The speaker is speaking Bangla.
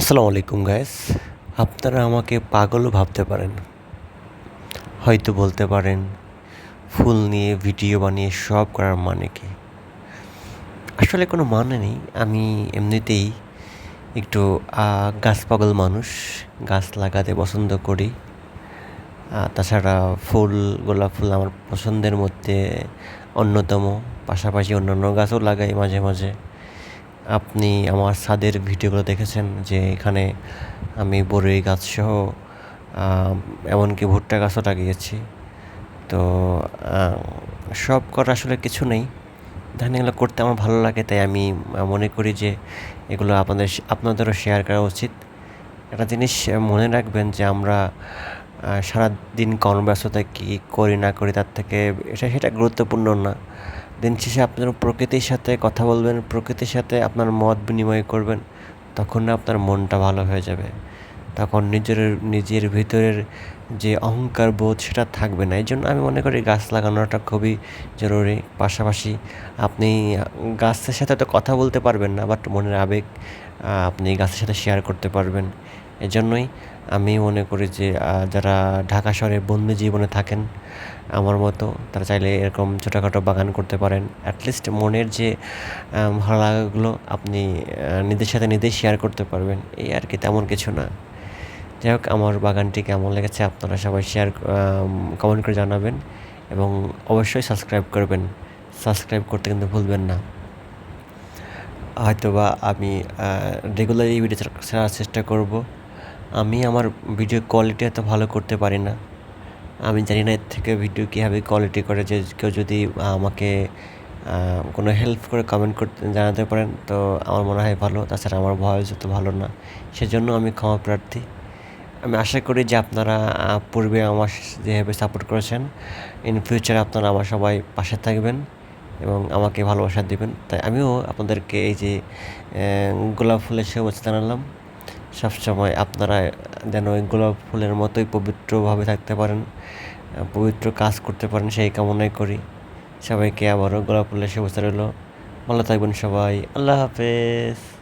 আসসালামু আলাইকুম গাইস আপনারা আমাকে পাগলও ভাবতে পারেন। হয়তো বলতে পারেন, ফুল নিয়ে ভিডিও বানিয়ে সব করার মানে কি? আসলে কোনো মানে নেই। আমি এমনিতেই একটু গাছ পাগল মানুষ। গাছ লাগাতে পছন্দ করি। তাছাড়া ফুল, গোলাপ ফুল আমার পছন্দের মধ্যে অন্যতম। পাশাপাশি অন্যান্য গাছও লাগাই মাঝে মাঝে। আপনি আমার ছাদের ভিডিওগুলো দেখেছেন যে এখানে আমি বরই গাছ সহ এমনকি ভুট্টা গাছও লাগিয়েছি। তো সব করা আসলে কিছু নেই। ধান এগুলো করতে আমার ভালো লাগে, তাই আমি মনে করি যে এগুলো আপনাদের আপনাদেরও শেয়ার করা উচিত। একটা জিনিস মনে রাখবেন যে আমরা সারাদিন কর্মব্যস্ততা কী করি না করি তার থেকে, এটা, সেটা গুরুত্বপূর্ণ না। দিন শেষে আপনার প্রকৃতির সাথে কথা বলবেন, প্রকৃতির সাথে আপনার মত বিনিময় করবেন, তখন না আপনার মনটা ভালো হয়ে যাবে। তখন নিজের নিজের ভিতরের যে অহংকার বোধ সেটা থাকবে না। এই জন্য আমি মনে করি গাছ লাগানোটা খুবই জরুরি। পাশাপাশি আপনি গাছের সাথে তো কথা বলতে পারবেন না, বাট মনের আবেগ আপনি গাছের সাথে শেয়ার করতে পারবেন। এজন্যই আমি মনে করি যে যারা ঢাকা শহরে বন্দি জীবনে থাকেন, আমার মতো, তারা চাইলে এরকম ছোটোখাটো বাগান করতে পারেন। অ্যাটলিস্ট মনের যে ভালো লাগাগুলো আপনি নিজের সাথে নিজেই শেয়ার করতে পারবেন। এই আর কি তেমন কিছু না। যাই হোক, আমার বাগানটি কেমন লেগেছে আপনারা সবাই শেয়ার কমেন্ট করে জানাবেন এবং অবশ্যই সাবস্ক্রাইব করবেন। সাবস্ক্রাইব করতে কিন্তু ভুলবেন না। হয়তোবা আমি রেগুলারই ভিডিও ছাড়ার চেষ্টা করব। আমি আমার ভিডিও কোয়ালিটি এত ভালো করতে পারি না। আমি জানি না এর থেকে ভিডিও কীভাবে কোয়ালিটি করে যে কেউ যদি আমাকে কোনো হেল্প করে কমেন্ট করতে, জানাতে পারেন, তো আমার মনে হয় ভালো। তাছাড়া আমার ভয়েস অত ভালো না। সেজন্য আমি ক্ষমা প্রার্থী। আমি আশা করি যে আপনারা পূর্বে আমার যেভাবে সাপোর্ট করেছেন ইন ফিউচার আপনারা আমার সবাই পাশে থাকবেন এবং আমাকে ভালোবাসা দেবেন। তাই আমিও আপনাদেরকে এই যে গোলাপ ফুলের শুভেচ্ছা জানালাম। সবসময় আপনারা যেন ওই গোলাপ ফুলের মতোই পবিত্রভাবে থাকতে পারেন পবিত্র কাজ করতে পারেন, সেই কামনাই করি। সবাইকে আবারও গোলাপ ফুলের শুভেচ্ছা রইল। ভালো থাকবেন সবাই। আল্লাহ হাফেজ।